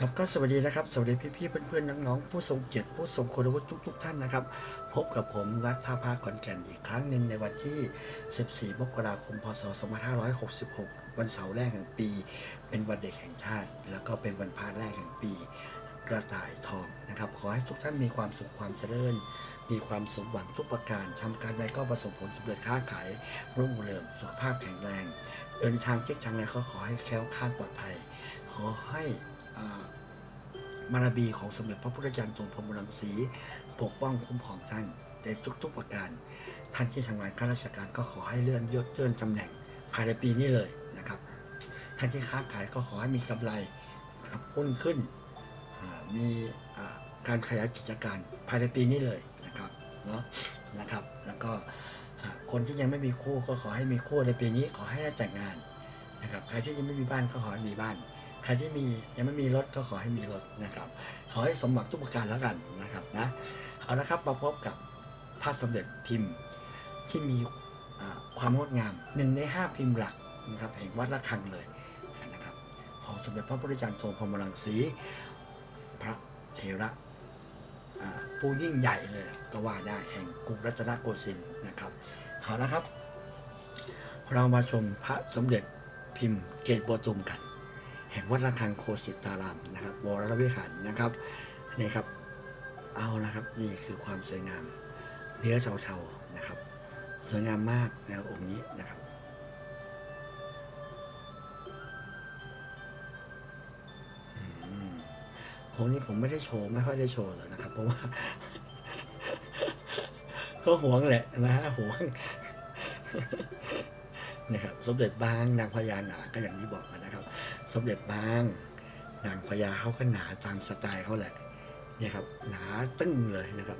ครับก็สวัสดีนะครับ สวัสดีพี่ๆเพื่อนๆน้องๆผู้ทรงเกียรติผู้ทรงคุณวุฒิทุก ๆ ท่านนะครับ พบกับผมรัฐท่าพาขอนแก่นอีกครั้งหนึ่งในวันที่ 14 มกราคม พศ 2566 วันเสาร์แรกแห่งปี เป็นวันเด็กแห่งชาติ แล้วก็เป็นวันพระแรกแห่งปี กระต่ายทองนะครับ ขอให้ทุกท่านมีความสุขความเจริญ มีความสมหวังทุกประการทำการใดก็ประสบผลสำเร็จค้าขายรุ่งเรืองสุขภาพแข็งแรง เดินทางเช็คทางไหนก็ขอให้แคล้วคลาดปลอดภัย ขอให้ บารมีของสมเด็จพระพุทธจารย์ตัวพรมรังสีปกป้องคุ้มครองท่านในทุกๆประการ ท่านที่ทำงานข้าราชการก็ขอให้เลื่อนยศเลื่อนตำแหน่งภายในปีนี้เลยนะครับ ท่านที่ค้าขายก็ขอให้มีกำไรครับหุ้นขึ้น มีการขยายกิจการภายในปีนี้เลยนะครับเนาะนะครับ แล้วก็คนที่ยังไม่มีคู่ก็ขอให้มีคู่ในปีนี้ขอให้ได้แต่งงานนะครับ ใครที่ยังไม่มีบ้านก็ขอให้มีบ้าน ใครที่มียังไม่มีรถก็ขอให้มีรถนะครับ ขอให้สมหวังทุกประการแล้วกันนะครับนะเอาละครับมาพบกับพระสมเด็จพิมพ์ที่มีความงดงามหนึ่งในห้าพิมพ์หลักนะครับแห่งวัดระฆังเลยนะครับของสมเด็จพระพุทธจารย์โตพรมรังสีพระเทระผู้ยิ่งใหญ่เลยก็ว่าได้แห่งกรุงรัตนโกสินทร์นะครับเอาละครับ เรามาชมพระสมเด็จพิมพ์เกตบัวตุมกัน แห่งวัดระฆังโคสิตารามนะครับวรวิหารนะครับนี่ครับเอานะครับนี่คือความสวยงามเนื้อเทาๆนะครับ สวยงามมากในองค์นี้นะครับอืมองค์นี้ผมไม่ได้โชว์ไม่ค่อยได้โชว์หรอกนะครับ เพราะว่า ก็ห่วงแหละนะฮะหวงนะครับ สมเด็จบางนางพญานาก็อย่างที่บอกนะ สมเด็จบางนางพญาเขาก็หนาตามสไตล์เขาแหละ เนี่ยครับ หนาตึ้งเลยนะครับ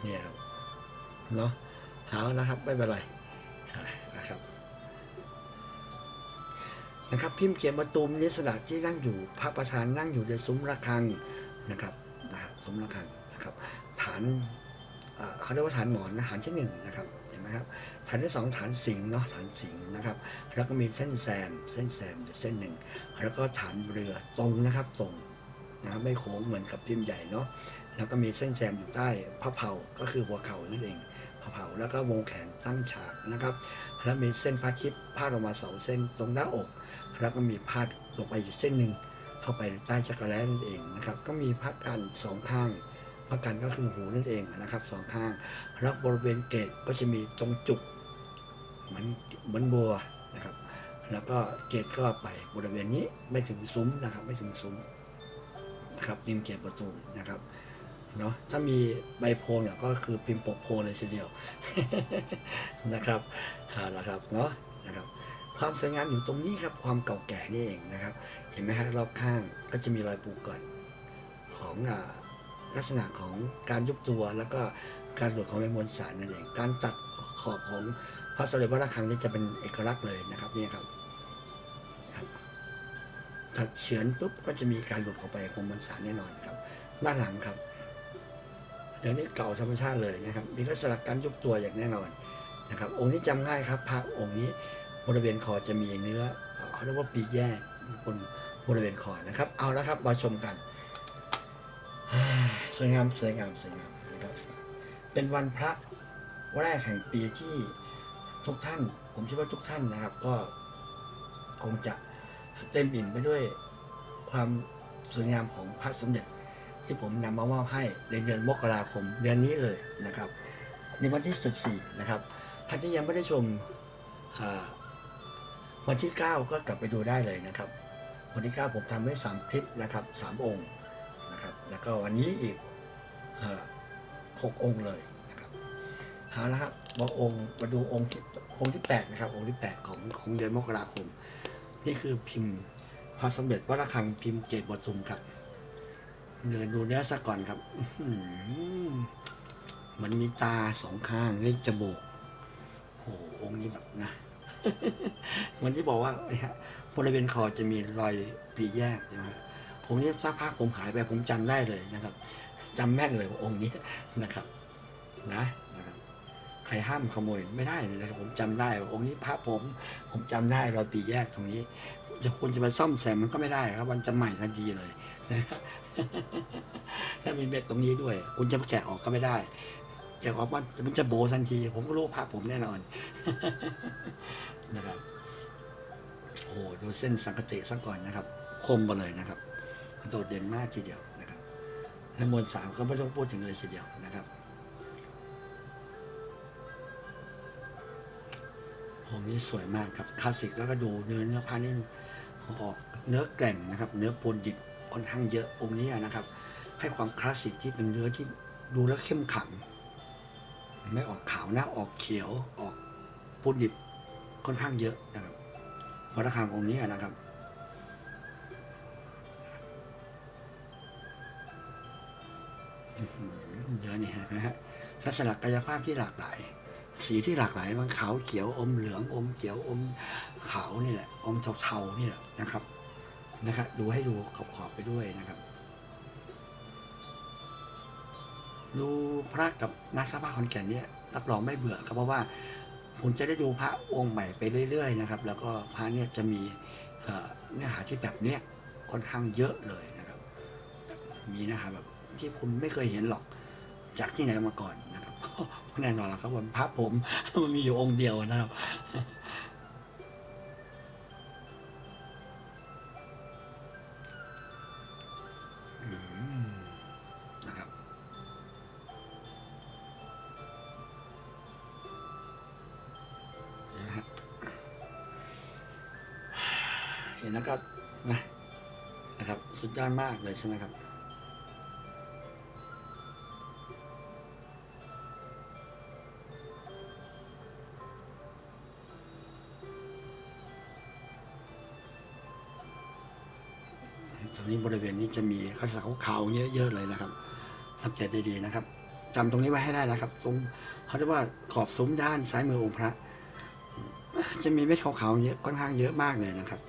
เนี่ยครับเนาะเอานะครับไม่เป็นไรนะครับ นะครับพิมพ์เขียนประตูมนิสระที่นั่งอยู่พระประธานนั่งอยู่ในซุ้มระฆังนะครับนะฮะซุ้มระฆังนะครับ ฐาน เขาเรียกว่าฐานหมอนนะฐานที่หนึ่งนะครับเห็นไหมครับฐานที่สองฐานสิงเนาะฐานสิงนะครับ แล้วก็มีเส้นแซม เส้นแซมอยู่เส้นหนึ่งแล้วก็ฐานเรือตรงนะครับตรงนะครับไม่โค้งเหมือนกับพิมพ์ใหญ่เนาะแล้วก็มีเส้นแซมอยู่ใต้พระเผาก็คือหัวเข่านั่นเองพระเผาแล้วก็วงแขนตั้งฉากนะครับแล้วมีเส้นพาทิพพาดออกมาสองเส้นตรงหน้าอกแล้วก็มีพาดลงไปอีกเส้นหนึ่งเข้าไปใต้จักรแล้นั่นเองนะครับ ก็มีพักกันสองข้าง พักกันก็คือหูนั่นเองนะครับสองข้างแล้วบริเวณเกตก็จะมีตรงจุกเหมือนเหมือนบัวนะครับ แล้วก็เกตก็ไปบริเวณนี้ไม่ถึงซุ้มนะครับ ไม่ถึงซุ้มนะครับพิมเกตประตูนะครับเนาะถ้ามีใบโพลเนี่ยก็คือพิมพ์ปกโพลเลยทีเดียวนะครับเอาละครับเนาะนะครับ ความสวยงามอยู่ตรงนี้ครับความเก่าแก่นี่เองนะครับ เห็นไหมฮะรอบข้างก็จะมีรอยปูก่อนของอ่า ลักษณะของการยุบตัวแล้วก็การหลุดของใบมวลสารนั่นเอง การตัดขอบของพระสมเด็จพระระฆังนี่จะเป็นเอกลักษณ์เลยนะครับนี่ครับครับถัดเฉือนปุ๊บก็จะมีการหลุดออกไปของมวลสารแน่นอนครับด้านหลังครับเดี๋ยวนี้เก่าธรรมชาติเลยนะครับ มีลักษณะการยุบตัวอย่างแน่นอนนะครับ องค์นี้จำง่ายครับ พระองค์นี้บริเวณคอจะมีเนื้อเขาเรียกว่าปีกแยกบนบริเวณคอนะครับ เอาละครับมาชมกัน สวยงามสวยงามสวยงามนะครับเป็นวันพระวันแรกแห่งปีที่ทุกท่าน ผมเชื่อว่าทุกท่านนะครับ ก็คงจะเต็มอิ่มไปด้วยความสวยงามของพระสมเด็จที่ผมนำมามอบให้ในเดือนมกราคมเดือนนี้เลยนะครับในวันที่ 14 นะครับท่านที่ยังไม่ได้ชมวันที่ 9 ก็กลับไปดูได้เลยนะครับ วันที่ 9 ผมทำไว้3คลิปนะครับ3องค์ แล้วก็วันนี้อีกหกองค์เลยนะครับเอาละครับมาองค์มาดูองค์ที่องค์ที่8นะครับ องค์ที่8ของของเดือนมกราคม นี่คือพิมพ์พระสมเด็จพระระฆังพิมพ์เกตบทุมครับเนื้อดูเนื้อซะก่อนครับมันมีตาสองข้างเล่จมูกโอ้โหองค์นี้แบบนะมือนที่บอกว่าบริเวณคอจะมีรอยปีแยกใช่ไหมครับ องค์นี้สักพักผมหายไปผมจำได้เลยนะครับจำแม่นเลยว่าองค์นี้นะครับ นะนะครับใครห้ามขโมยไม่ได้เลยนะครับผมจำได้ว่าองค์นี้พระผม ผมจำได้รอยปีแยกตรงนี้จะคุณจะไปซ่อมแซมมันก็ไม่ได้ครับ มันจะใหม่ทันทีเลยนะถ้ามีเม็ดตรงนี้ด้วย คุณจะแกะออกก็ไม่ได้แกะออกมันมันจะโบทันที ผมก็รู้ภาพผมแน่นอนนะครับโอ้โหดูเส้นสังกติซะก่อนนะครับ คมมาเลยนะครับ โดดเด่นมากทีเดียวนะครับและมวลสามก็ไม่ต้องพูดถึงเลยทีเดียวนะครับองค์นี้สวยมากครับคลาสสิกแล้วก็ดูเนื้อเนื้อผ้านี่ออกเนื้อแกร่งนะครับ เนื้อปูนดิบค่อนข้างเยอะองค์นี้นะครับ ให้ความคลาสสิกที่เป็นเนื้อที่ดูแล้วเข้มขังไม่ออกขาวนะออกเขียวออกปูนดิบค่อนข้างเยอะนะครับวัดระฆังองค์นี้นะครับ อเยอนี่ฮะนะฮะลักษณะกายภาพที่หลากหลาย สีที่หลากหลายบางขาวเขียวอมเหลืองอมเขียวอมขาวนี่แหละ อมเทาๆนี่แหละนะครับนะครับดูให้ดูขอบๆไปด้วยนะครับ ดูพระกับนักสภาคอนแก่นเนี่ยรับรองไม่เบื่อครับเพราะว่าคุณจะได้ดูพระองค์ใหม่ไปเรื่อย ๆ นะครับ แล้วก็พระเนี่ยจะมีเนื้อหาที่แบบเนี้ยค่อนข้างเยอะเลยนะครับ มีนื้อหาแบบที่คุณไม่เคยเห็นหรอก จากที่ไหนมาก่อนนะครับแน่นอนแล้วครับว่าพระผมมันมีอยู่องค์เดียวนะครับอืมนะครับเนไหมฮะเห็นแล้วก็นะนะครับ สุดยอดมากเลยใช่ไหมครับ นี้บริเวณนี้จะมีข้าวสารขาวๆเยอะๆเลยนะครับ สังเกตดีๆนะครับจำตรงนี้ไว้ให้ได้นะครับ ตรงเขาเรียกว่าขอบซุ้มด้านซ้ายมือองค์พระ จะมีเม็ดขาวๆเยอะค่อนข้างเยอะมากเลยนะครับ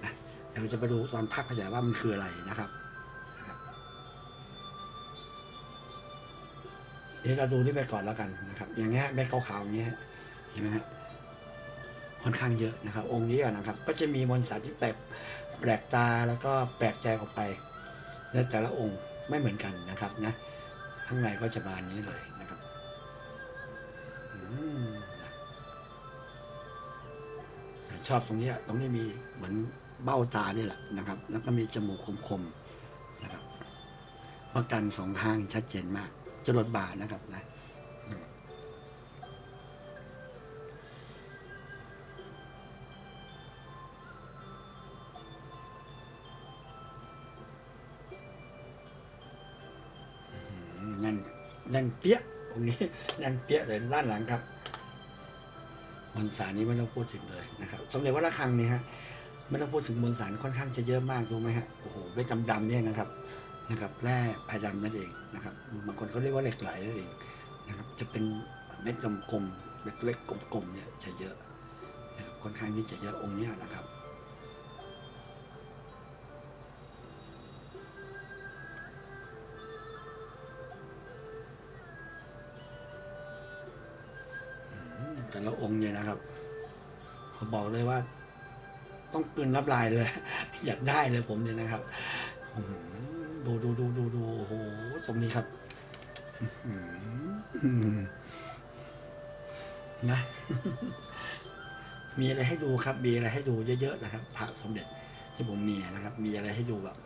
เดี๋ยวจะไปดูตอนภาพขยายว่ามันคืออะไรนะครับเดี๋ยวเราดูนี่ไปก่อนแล้วกันนะครับ อย่างเงี้ยเม็ดขาวๆอย่างเงี้ยเห็นไหมฮะค่อนข้างเยอะนะครับ องค์นี้นะครับ ก็จะมีมวลสารที่แปลกแปลกตาแล้วก็แปลกใจออกไป และแต่ละองค์ไม่เหมือนกันนะครับนะข้างในก็จะบานนี้เลยนะครับชอบตรงนี้ตรงนี้มีเหมือนเบ้าตานี่แหละนะครับ แล้วก็มีจมูกคมๆนะครับพระกันสองข้างชัดเจนมากจรดบานะครับนะ นั่นนั่นเปี้ยตรงนี้แน่นเปี้ยเลยด้านหลังครับมวลสารนี้ไม่ต้องพูดถึงเลยนะครับสมเด็จวัดระฆังนี่ฮะไม่ต้องพูดถึงมวลสารค่อนข้างจะเยอะมากรู้ไหมฮะโอ้โหเม็ดดำๆเนี่ยนะครับนะครับแร่แพรดำนั่นเองนะครับบางคนเขาเรียกว่าเหล็กไหลนั่นเองนะครับจะเป็นเม็ดกลมๆเม็ดเล็กกลมๆเนี่ยจะเยอะนะครับค่อนข้างที่จะเยอะองค์นี้นะครับ ละองค์เนี่ยนะครับ ผมบอกเลยว่า ต้องกลืนรับลายเลย อยากได้เลยผมเนี่ยนะครับอื้อหือดูดูดูดูดูโอ้โหตรงนี้ครับอื้อหือนะ มีอะไรให้ดูครับ มีอะไรให้ดูเยอะๆนะครับพระสมเด็จที่ผมมีนะครับ มีอะไรให้ดูแบบ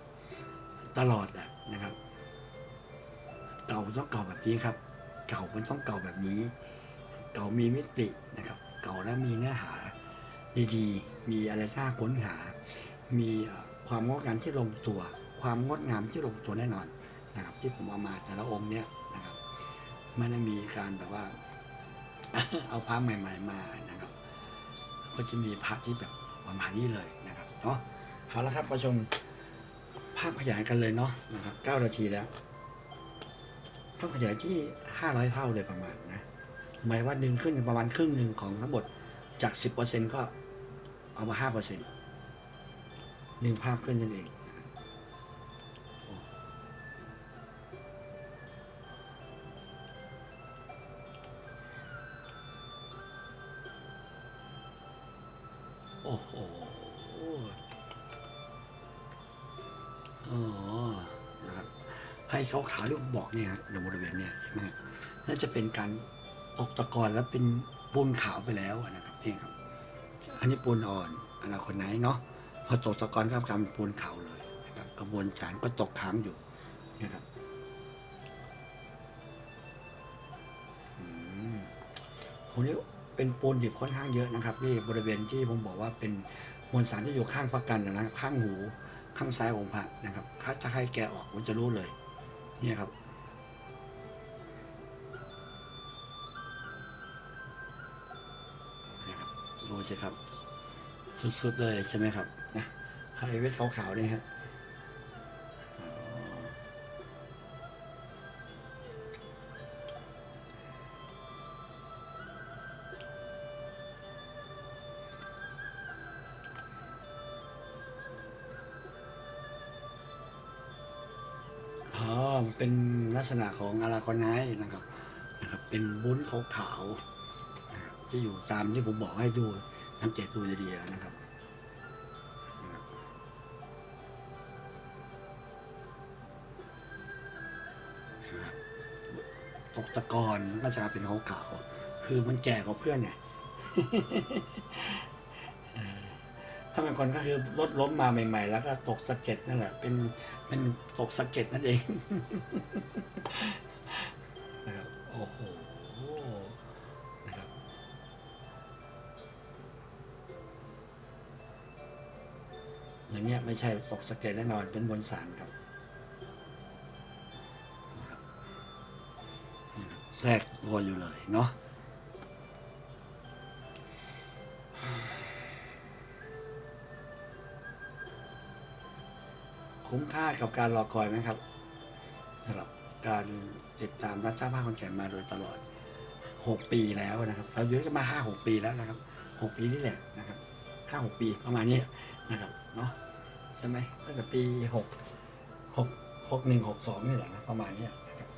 ตลอดอะนะครับ เก่ามันต้องเก่าแบบนี้ครับ เก่ามันต้องเก่าแบบนี้ เก่ามีมิตินะครับ เก่าแล้วมีเนื้อหาดีๆ มีอะไรน่าค้นหา มีความงดงามที่ลงตัว ความงดงามที่ลงตัวแน่นอนนะครับ ที่ผมเอามาแต่ละองค์เนี้ยนะครับไม่ได้มีการแบบว่า เอาพระใหม่ ๆ มานะครับ ก็จะมีพระที่แบบประมาณนี้เลยนะครับเนาะเอาละครับประชมภาพขยายกันเลยเนาะนะครับเก้านาทีแล้วต้องขยายที่ห้าร้อยเท่าเลยประมาณนะ หมายว่าดึงขึ้นประมาณครึ่งหนึ่งของทั้งหมดจาก 10%ก็เอามา 5%หนึ่งภาพขึ้นนั่นเองโอ้โหอ๋อนะครับให้เขาขาลูกบอกเนี่ยฮะในบริเวณเนี่ยน่าจะเป็นการ ตกตะกอนแล้วเป็นปูนขาวไปแล้วนะครับนี่ครับ อันนี้ปูนอ่อนอนาคตไหนเนาะพอตกตะกอนก็กลายเป็นปูนขาวเลยนะครับกระบวนการก็ตกค้างอยู่นะครับอืมผมนี้เป็นปูนดิบค่อนข้างเยอะนะครับที่บริเวณที่ผมบอกว่าเป็นมวลสารที่อยู่ข้างประกันนะข้างหูข้างซ้ายองค์พระนะครับถ้าใครแกะออกผมจะรู้เลย เนี่ยครับ สิครับ สุดๆเลยใช่ไหมครับนะไฮเวทขาวๆนี่ฮะอ๋อเป็นลักษณะของอาราคอนไนนะครับนะครับ เป็นบุ้นขาวๆนะครับที่อยู่ตามที่ผมบอกให้ดู สังเกตดูดีๆนะครับนะครับตกตะกอนก็จะเป็นขาวขาวๆคือมันแก่กว่าเพื่อนไงถ้าเป็นคนก็คือรถล้มมาใหม่ ๆ แล้วก็ตกสะเก็ดนั่นแหละ เป็นเป็นตกสะเก็ดนั่นเองนะครับโอ้โห อย่างเงี้ยไม่ใช่ตกสะเก็ดแน่นอนเป็นมวลสารครับแทรกตัวอยู่เลยเนาะคุ้มค่ากับการรอคอยไหมครับสำหรับการติดตามรัฐสภาคนแก่มาโดยตลอด 6 ปีแล้วนะครับ เราอยู่กันมา 5 6 ปีแล้วนะครับ 6 ปีนี่แหละนะครับ 5 6 ปีประมาณนี้นะครับเนาะ ใช่ไหมตั้งแต่ปี6 6 6 1 6 2นี่แหละนะประมาณเนี้ยนะครับ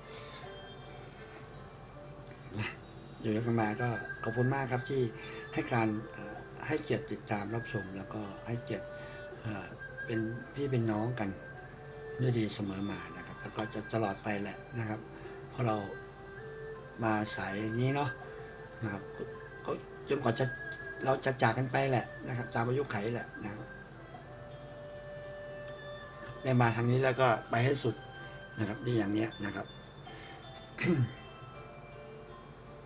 นะอยู่กันมาก็ขอบคุณมากครับที่ให้การให้เกียรติติดตามรับชม แล้วก็ให้เกียรติเป็นพี่เป็นน้องกันด้วยดีเสมอมานะครับ แล้วก็จะตลอดไปแหละนะครับ เพราะเรามาสายนี้เนาะนะครับก็จนกว่าจะเราจะจากกันไปแหละนะครับตามอายุไขแหละนะ ได้มาทางนี้แล้วก็ไปให้สุดนะครับนี่อย่างเนี้ยนะครับ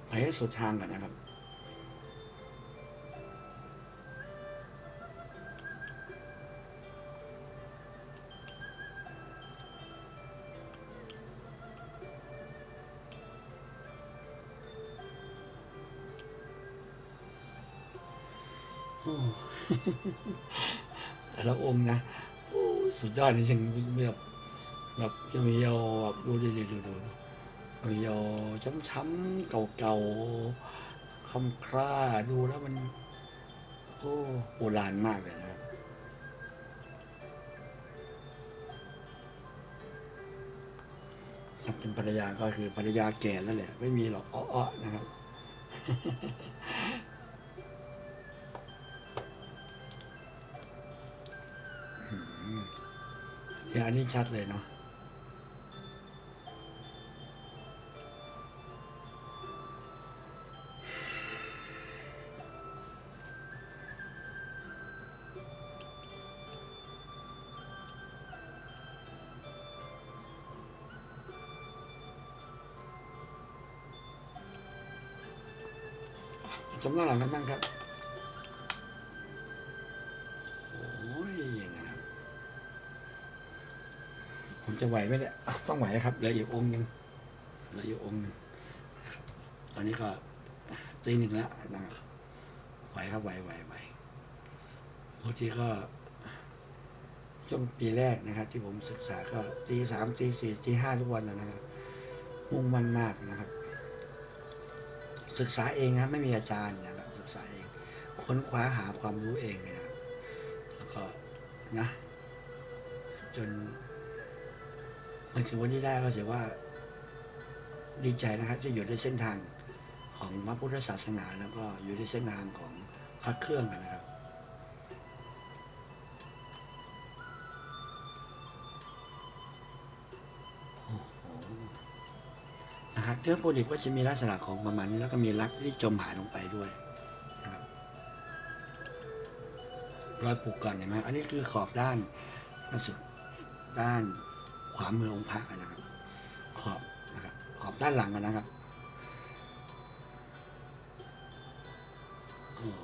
ไปให้สุดทางก่อนนะครับโอ้แต่ละองค์นะ สุดยอดจริงๆแบบแบบเยาวๆแบบดูดิดูดูดูเยาช้ำๆเก่าๆคำคร่าดูแล้วมันโอ้โบราณมากเลยนะครับครับเป็นภรรยาก็คือภรรยาแก่แล้วแหละ ไม่มีหรอกอ้อๆนะครับ อย่างอันนี้ชัดเลยเนาะจำหน้าหลังกันบ้างครับ จะไหวไหมเนี่ยต้องไหวครับเหลืออีกองค์หนึ่งเหลืออีกองค์หนึ่งตอนนี้ก็ตีหนึ่งแล้วนะครับไหวครับไหวไหวไหวบางทีก็ช่วงปีแรกนะครับ ที่ผมศึกษาก็ตีสามตีสี่ตีห้าทุกวันนะครับ มุ่งมั่นมากนะครับ ศึกษาเองครับไม่มีอาจารย์นะครับ ศึกษาเอง ค้นคว้าหาความรู้เองนะครับแล้วก็นะ จน มาถึงวันนี้ได้ก็ถือว่าดีใจนะครับที่อยู่ในเส้นทางของพระพุทธศาสนา แล้วก็อยู่ในเส้นทางของพระเครื่องนะครับ นะครับเนื้อโปรดิบก็จะมีลักษณะของประมาณนี้แล้วก็มีรักที่จมหายลงไปด้วยนะครับรอยปลูกก่อนเห็นไหมอันนี้คือขอบด้านล่าสุดด้าน ขวามือองค์พระนะครับ ขอบนะครับขอบด้านหลังนะครับโอ้โห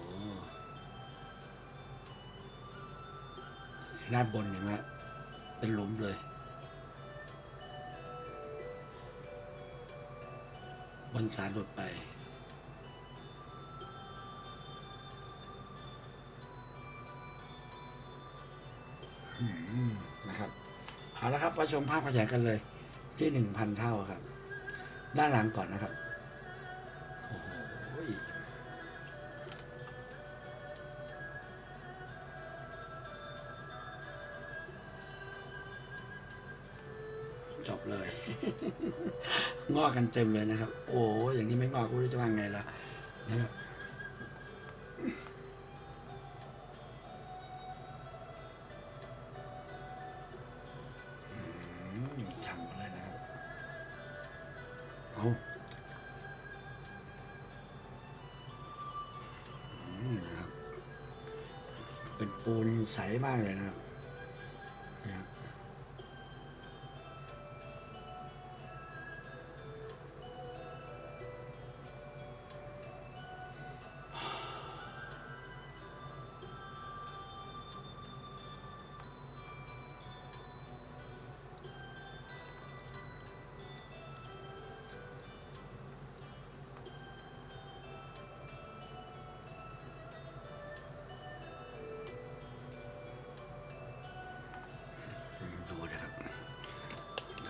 ด้านบนเห็นไหมเป็นหลุมเลย บนสารหลุดไป เอาละชมภาพขยายกันเลย ที่หนึ่งพันเท่าครับ ด้านหลังก่อนนะครับโอ้โหจบเลย งอกกันเต็มเลยนะครับ โอ้ยอย่างนี้ไม่งอกกูจะว่าไงล่ะนะครับ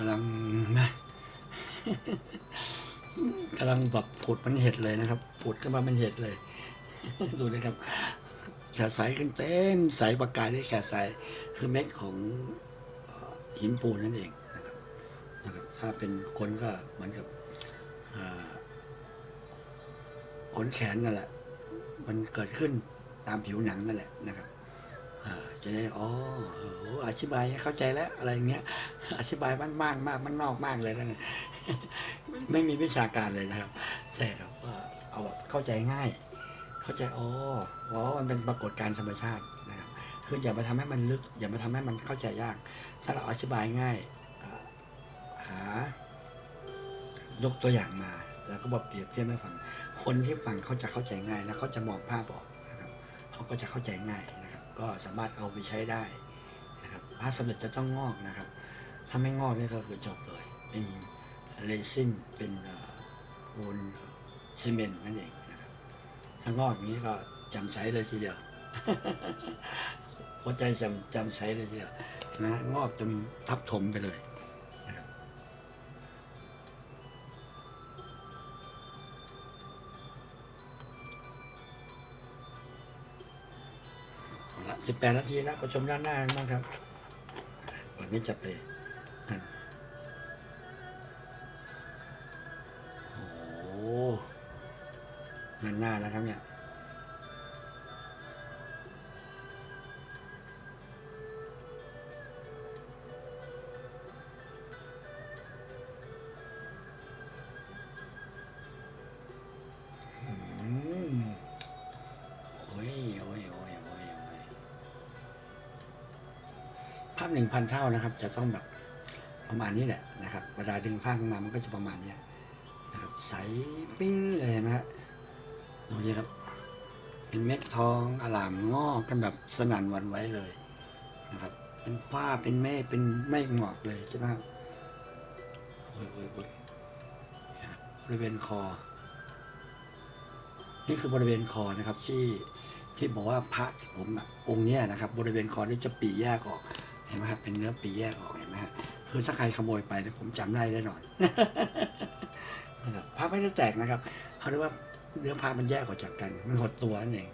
กำลังนะกำลังแบบผุดมันเห็ดเลยนะครับผุดขึ้นมาเป็นเห็ดเลย ดูนะครับแขกใสกันเต็มใสประกายด้แขกใสคือเม็ดของหินปูนนั่นเองนะครับนะครับ ถ้าเป็นคนก็เหมือนกับขนแขนนั่นแหละ มันเกิดขึ้นตามผิวหนังนั่นแหละนะครับจะได้ อ๋อออธิบายให้เข้าใจแล้วอะไรอย่างเงี้ย อธิบายมันมากมากมันนอกมากเลยนะเนี่ยไม่มีวิชาการเลยนะครับใช่ครับว่าเอาแบบเข้าใจง่าย เข้าใจอ๋ออ๋อมันเป็นปรากฏการณ์ธรรมชาตินะครับคืออย่ามาทำให้มันลึก อย่ามาทำให้มันเข้าใจยาก ถ้าเราอธิบายง่ายหายกตัวอย่างมา แล้วก็บอกเปรียบเทียบให้ฟังคนที่ฟังเขาจะเข้าใจง่าย แล้วเขาจะมองภาพออกนะครับเขาก็จะเข้าใจง่ายนะครับ ก็สามารถเอาไปใช้ได้นะครับพระสำเร็จจะต้องงอกนะครับ ถ้าไม่งอกนี่ก็คือจบเลย เป็นเรซินเป็นปูนซีเมนต์นั่นเองนะครับถ้างอกอย่างนี้ก็จำใสเลยทีเดียวหัวใจจำจำใสเลยทีเดียวนะงอกจนทับถมไปเลยนะครับสิบแปดนาทีแล้วประชมด้านหน้าบ้างครับก่อนนี้จะไป งพันเท่านะครับ จะต้องแบบประมาณนี้แหละนะครับเวลาดึงภาขึ้นมามันก็จะประมาณนี้นะครับใสปิ้งเลยนะฮะดูดิครับ เป็นเม็ดทองอลามงอกกันแบบสนั่นวันไว้เลยนะครับ เป็นผ้าเป็นเมฆเป็นเมฆหมอกเลยใช่ไหมครับโอ้ยโอ้ยโอ้ยบริเวณคอ นี่คือบริเวณคอนะครับที่ที่บอกว่าพระผมอะองค์เนี้ยนะครับ บริเวณคอนี่จะปีแยกออก เห็นไหมครับเป็นเนื้อปีแยกออกเห็นไหมฮะคือถ้าใครขโมยไปเนี่ยผมจำได้แน่นอนนะครับพระไม่ได้แตกนะครับเขาเรียกว่าเนื้อพระมันแยกออกจากกัน มันหดตัวนั่นเอง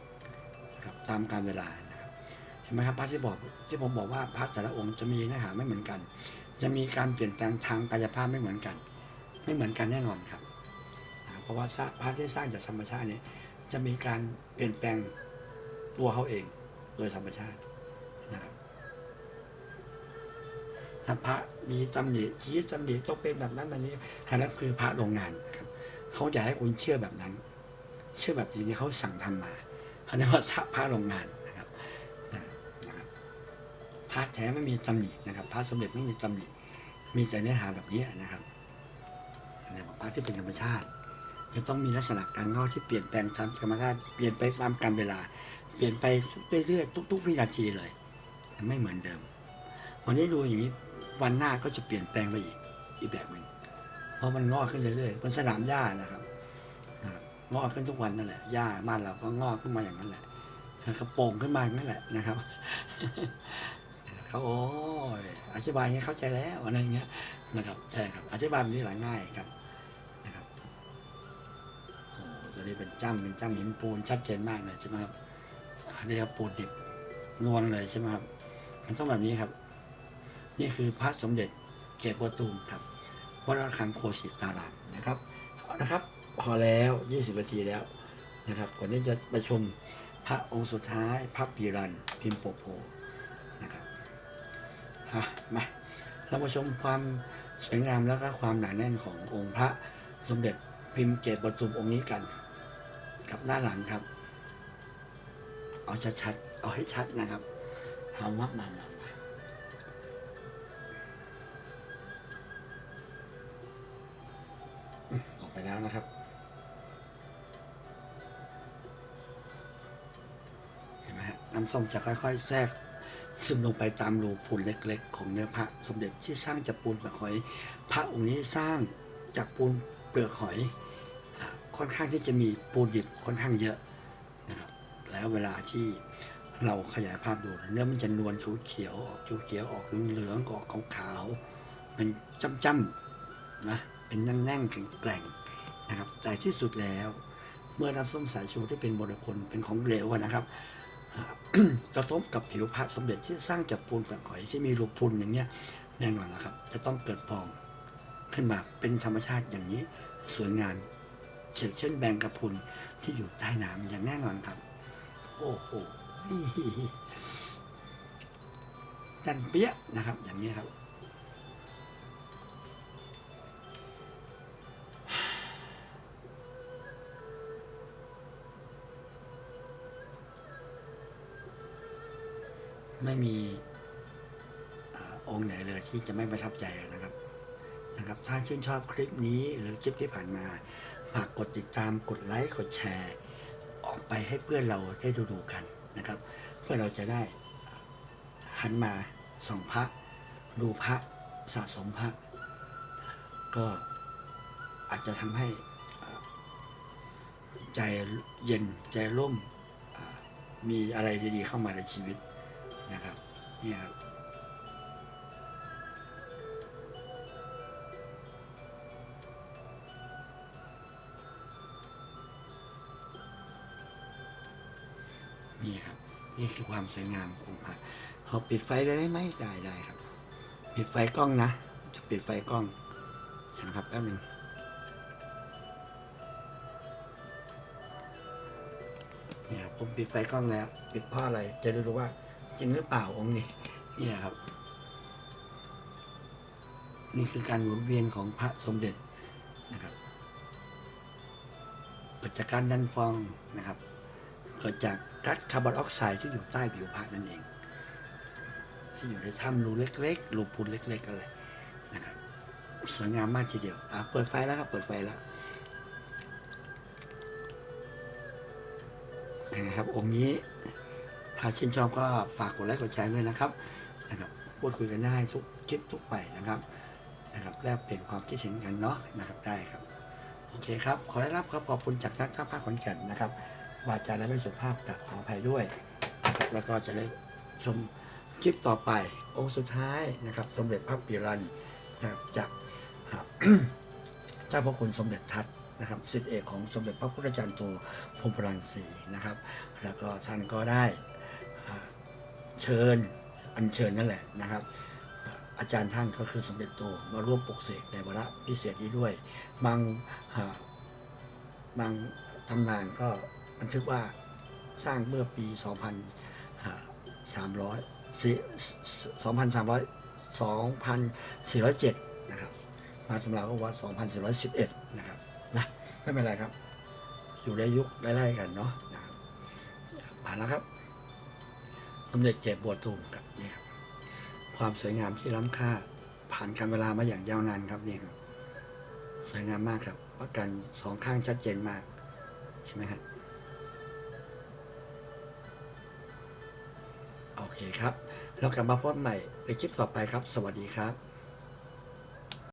นะครับตามการเวลานะครับเห็นไหมครับพระที่บอกที่ผมบอกว่าพระแต่ละองค์จะมีเนื้อหาไม่เหมือนกัน จะมีการเปลี่ยนแปลงทางกายภาพไม่เหมือนกัน ไม่เหมือนกันแน่นอนครับนะรบเพราะว่าสร้างพระที่สร้างจากธรรมชาตินี่ยจะมีการเปลี่ยนแปลงตัวเขาเองโดยธรรมชาตินะครับ ถ้าพระมีตำหนิชี้ตำหนิต้องเป็นแบบนั้นแบบนี้อันนั้นคือพระโรงงานนะครับเขาอยากให้คุณเชื่อแบบนั้น เชื่อแบบนี้เขาสั่งทำมาเขาเรียกว่าพระโรงงานนะครับนะครับพระแท้ไม่มีตำหนินะครับพระสมเด็จไม่มีตำหนิมีแต่เนื้อหาแบบนี้นะครับอะไรบอกพระที่เป็นธรรมชาติ จะต้องมีลักษณะการงอกที่เปลี่ยนแปลงตามธรรมชาติเปลี่ยนไปตามกาลเวลา เปลี่ยนไปเรื่อยๆทุกๆวินาทีเลย ไม่เหมือนเดิมวันนี้ดูอย่างนี้ วันหน้าก็จะเปลี่ยนแปลงไปอีกอีกแบบหนึ่งเพราะมันงอกขึ้นเรื่อยๆมันสนามหญ้านะครับงอกขึ้นทุกวันนั่นแหละหญ้าบ้านเราก็งอกขึ้นมาอย่างนั้นแหละกระโปร่งขึ้นมาอย่างนั้นแหละนะครับเขาโอ้ยอธิบายให้เข้าใจแล้วอะไรเงี้ยนะครับใช่ครับ อธิบายแบบนี้หลายง่ายครับนะครับโอ้ตัวนี้เป็นจ้ำเป็นจ้ำหินปูนชัดเจนมากเลยใช่ไหมครับอันนี้ครับปูนดิบนวลเลยใช่ไหมครับ มันต้องแบบนี้ครับ นี่คือพระสมเด็จเกศประตูมครับวัดระฆังโคสิตารามนะครับนะครับ พอแล้ว 20นาทีแล้วนะครับก่อนที่จะไปชมพระองค์สุดท้ายพระปีรันพิมโปโพนะครับฮะมาเรามาชมความสวยงามแล้วก็ความหนาแน่นขององค์พระสมเด็จพิมพ์เกศประตูมองค์นี้กัน กับหน้าหลังครับ เอาชัดๆเอาให้ชัดนะครับทำมามามามาอืมออก แล้วนะครับ เห็นไหมฮะน้ำส้มจะค่อยๆ แทรกซึมลงไปตามรูพุนเล็ก ๆ ของเนื้อพระสมเด็จที่สร้างจากปูนเปลือกหอย พระองค์นี้สร้างจากปูนเปลือกหอยค่อนข้างที่จะมีปูนดิบค่อนข้างเยอะนะครับ แล้วเวลาที่เราขยายภาพดูเนื้อมันจะนวลเขียวออกเขียวออกเหลืองๆออกขาวๆมันจ้ำๆนะเป็นแน่นๆแข็งๆ นะครับ แต่ที่สุดแล้วเมื่อน้ำส้มสายชูที่เป็นโมเลกุลเป็นของเหลวนะครับกระทบกับผิวพระสมเด็จที่สร้างจากปูนเปลือกหอยที่มีรูพุนอย่างเงี้ยแน่นอนนะครับ จะต้องเกิดฟองขึ้นมาเป็นธรรมชาติอย่างนี้สวยงามเช่นเช่นแบงกระพุนที่อยู่ใต้น้ำอย่างแน่นอนครับ โอ้โหดันเปี้ยะนะครับ อย่างนี้ครับ ไม่มีอองค์ไหนเลยที่จะไม่ประทับใจนะครับนะครับ ถ้าชื่นชอบคลิปนี้หรือคลิปที่ผ่านมาฝากกดติดตามกดไลค์กดแชร์ ออกไปให้เพื่อนเราได้ดูดูกันนะครับ เพื่อเราจะได้หันมาส่องพระดูพระสะสมพระก็อาจจะทำให้ใจเย็นใจร่มมีอะไรดีๆเข้ามาในชีวิต นะครับเนี่ยครับนี่ครับ นี่คือความสวยงามของพระเขาปิดไฟได้ไหมได้ได้ครับ ปิดไฟกล้องนะ จะปิดไฟกล้องนะครับแป๊บหนึงเนี่ยผมปิดไฟกล้องแล้ว ปิดเพราะอะไรจะได้รู้ว่า จริงหรือเปล่าองค์นี้เนี่ยครับ นี่คือการหมุนเวียนของพระสมเด็จนะครับเกิดจากการดันฟองนะครับเกิดจากก๊าซคาร์บอนออกไซด์ที่อยู่ใต้ผิวพระนั่นเอง ที่อยู่ในถ้ำรูเล็กๆรูพุนเล็กๆอะไรนะครับสวยงามมากทีเดียวอะเปิดไฟแล้วครับเปิดไฟแล้วนะครับองค์นี้ ถ้าชื่นชอบก็ฝากกดไลค์กดแชร์ด้วยนะครับนะครับพูดคุยกันได้ทุกคลิปทุกไปนะครับนะครับแลกเปลี่ยนความคิดเห็นกันเนาะนะครับได้ครับโอเคครับขอให้รับครับขอบคุณจากนักท่าภาคขอนแก่นนะครับวาจาและไม่สุภาพกับขออภัยด้วยนะครับแล้วก็จะได้ชมคลิปต่อไป องค์สุดท้ายนะครับสมเด็จพระปิรันนะครับจากเจ้าพระคุณสมเด็จทัตนะครับสิทธิเอกของสมเด็จพระพุทธจารย์โตพรหมรังสีนะครับ แล้วก็ท่านก็ได้ เชิญอัญเชิญนั่นแหละนะครับ อาจารย์ท่านก็คือสมเด็จโตมาร่วมปลุกเสกในวาระพิเศษนี้ด้วยบางบางตำนานก็บันทึกว่าสร้างเมื่อปี 2,300 2300 2407 นะครับ มาตำราก็ว่า 2411 นะครับนะไม่เป็นไรครับ อยู่ในยุคไล่ๆกันเนาะนะครับผ่านแล้วครับ มเด็จเจ็บบัวตูมครับนี่ครับ ความสวยงามที่ล้ำค่า ผ่านการเวลามาอย่างยาวนานครับนี่ครับ สวยงามมากครับประกันสองข้างชัดเจนมากเห็นไหมครับโอเคครับ เรากลับมาพบใหม่ในคลิปต่อไปครับ สวัสดีครับ